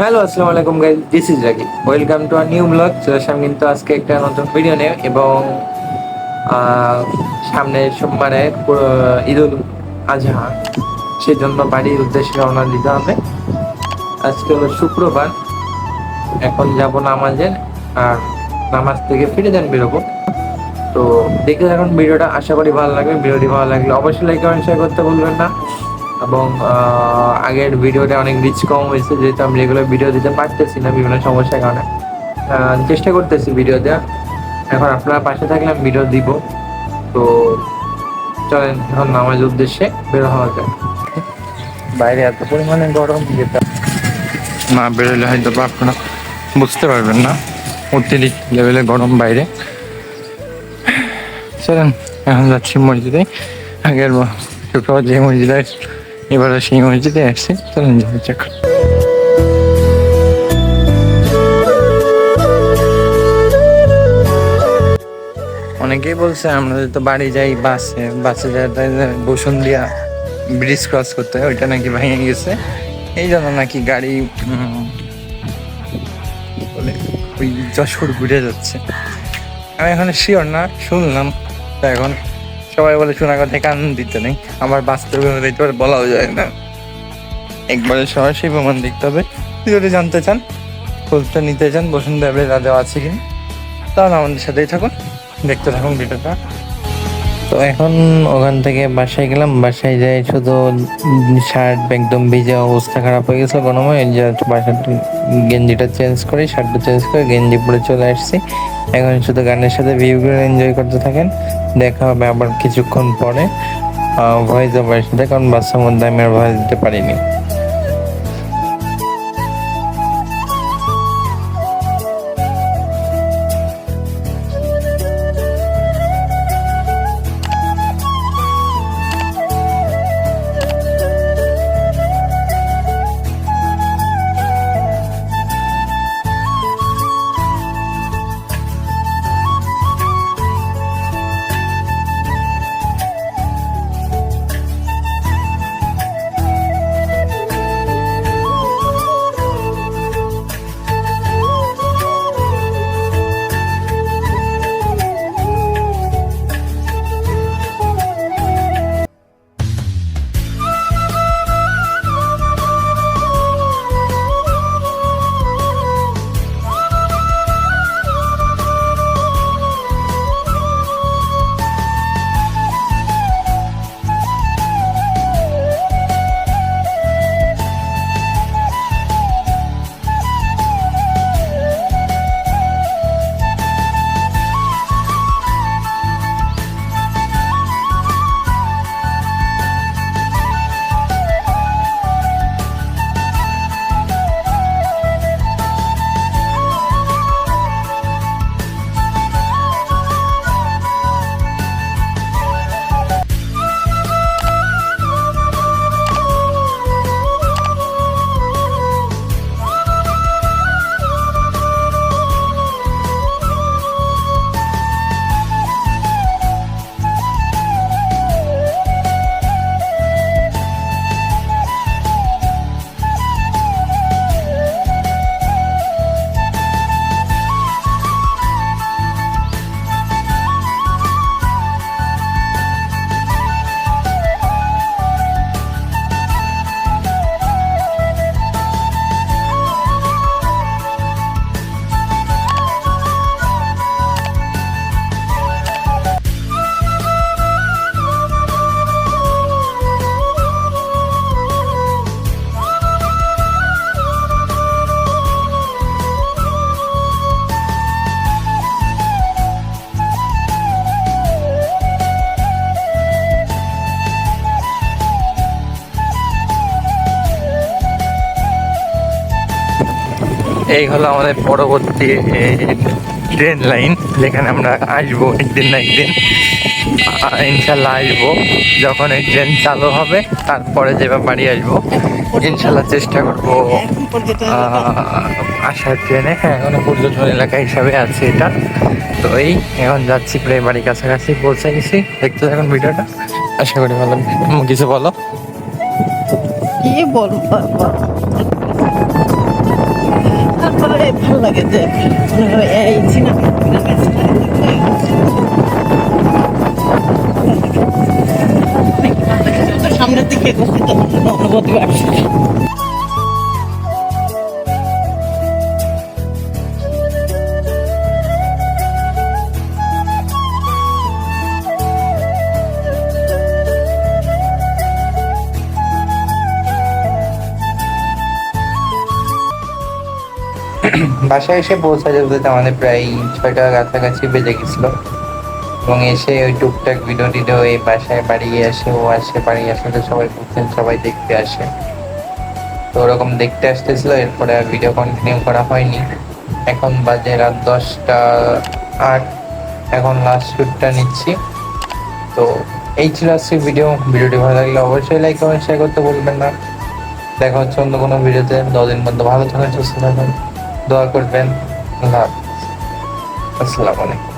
Hello, আসসালামু আলাইকুম guys this is Rocky welcome to our new blog চলে আসলাম কিন্তু আজকে একটা নতুন ভিডিও নিয়ে এবং সামনে সোমবারে ঈদুল আজহা সেই জন্য বাড়ির উদ্দেশ্যে রওনা দিতে হবে। আজকে হলো শুক্রবার, এখন যাব নামাজে আর নামাজ থেকে ফিরে যান বেরোবো। তো দেখে থাকুন ভিডিওটা, আশা করি ভালো লাগবে। ভিডিওটি ভালো লাগলে অবশ্যই লাইক কমেন্ট শেয়ার করতে ভুলবেন না। এবং আগের ভিডিওতে অনেক রিচ কম হয়েছে যেহেতু আমি রেগুলার ভিডিও দিতে পারতেছি না বিভিন্ন সমস্যার কারণে। চেষ্টা করতেছি ভিডিও দেওয়া এখন আপনারা পাশে থাকলে আমি ভিডিও দিব। তো চলেন এখন নামাজ উদ্দেশ্যে বের হওয়া যায় বাইরে এত পরিমাণে গরম যেটা না বেরোলে হয়তো বা আপনারা বুঝতে পারবেন না। অতিরিক্ত লেভেলে গরম বাইরে। চলেন এখন যাচ্ছি মসজিদে। আগের যে মসজিদে আসছি, এবারে সেই মসজিদে আসছি চলেন যাওয়া যাক অনেকেই বলছে, আমরা তো বাড়ি যাই বাসে বাসে বসুন দিয়া ব্রিজ ক্রস করতে হয়, ওইটা নাকি ভেঙে গেছে। এই জন্য নাকি গাড়ি ওই যশোর ঘুরে যাচ্ছে। আমি এখন শিওর না, শুনলাম, তো এখন সবাই বলে শোনা কথা কান দিতে নেই। আমার বাস্তবে দিতে আর বলাও যায় না। একবারে সরাসরি প্রমাণ দেখতে হবে। যদি জানতে চান, খোঁজটা নিতে চান, বসুন্ধরা দেওয়া আছে কিনা? তাহলে আমাদের সাথেই থাকুন। দেখতে থাকুন ভিডিওটা। তো এখন ওখান থেকে বাসায় গেলাম, বাসায় যাই শুধু শার্ট একদম ভিজে অবস্থা খারাপ হয়ে গেছে কোনো যে বাসার গেঞ্জিটা চেঞ্জ করি শার্টটা চেঞ্জ করে গেঞ্জি পরে চলে আসছি। এখন শুধু গানের সাথে ভিউগুলো এনজয় করতে থাকেন, দেখা হবে আবার কিছুক্ষণ পরে ভয়েস ওভারের সাথে, কারণ বাচ্চার মধ্যে আমি আর ভয়েস দিতে পারিনি। এই হলো আমাদের পরবর্তী ট্রেন লাইন যেখানে আমরা আসব একদিন না একদিন। ইনশাল্লাহ আসব। যখন এই ট্রেন চালু হবে, তারপরে যেভাবে বাড়ি আসব, ইনশাল্লাহ চেষ্টা করব। আসার ট্রেনে হ্যাঁ এখনও পর্যটন এলাকা হিসাবে আছে এটা। তো এই, এখন যাচ্ছি প্রায় বাড়ির কাছাকাছি পৌঁছে গেছি। দেখতে থাকুন ভিডিওটা। আশা করি ভালো কিছু বলো? কি বলব? করলে ভালো লাগে যে মনে হয় এই সিনেমা সামনের দিকে অনুভূতি বাড়ছে বাসায় এসে পৌঁছা যেতে আমাদের প্রায় ছয়টা কাছাকাছি বেজে গেছিল। এবং এসে ওই টুকটাক ভিডিও টিডিও এই বাসায় বাড়ি আসে, ও আসে বাড়ি আসলে সবাই বুঝছেন সবাই দেখতে আসে। তো ওরকম দেখতে আসতেছিল, এরপরে আর ভিডিও কন্টিনিউ করা হয়নি। এখন বাজে রাত দশটা আট, এখন লাস্ট শ্যুটটা নিচ্ছি। তো এই ছিল আজকে ভিডিও ভিডিওটি ভালো লাগলে অবশ্যই লাইক কমেন্ট শেয়ার করতে বলবেন না। দেখা হচ্ছে অন্য কোনো ভিডিওতে দদিন মধ্যে ভালো থাকেন, সুস্থ থাকেন। দোয়া করবেন আল্লাহ। আসসালামু আলাইকুম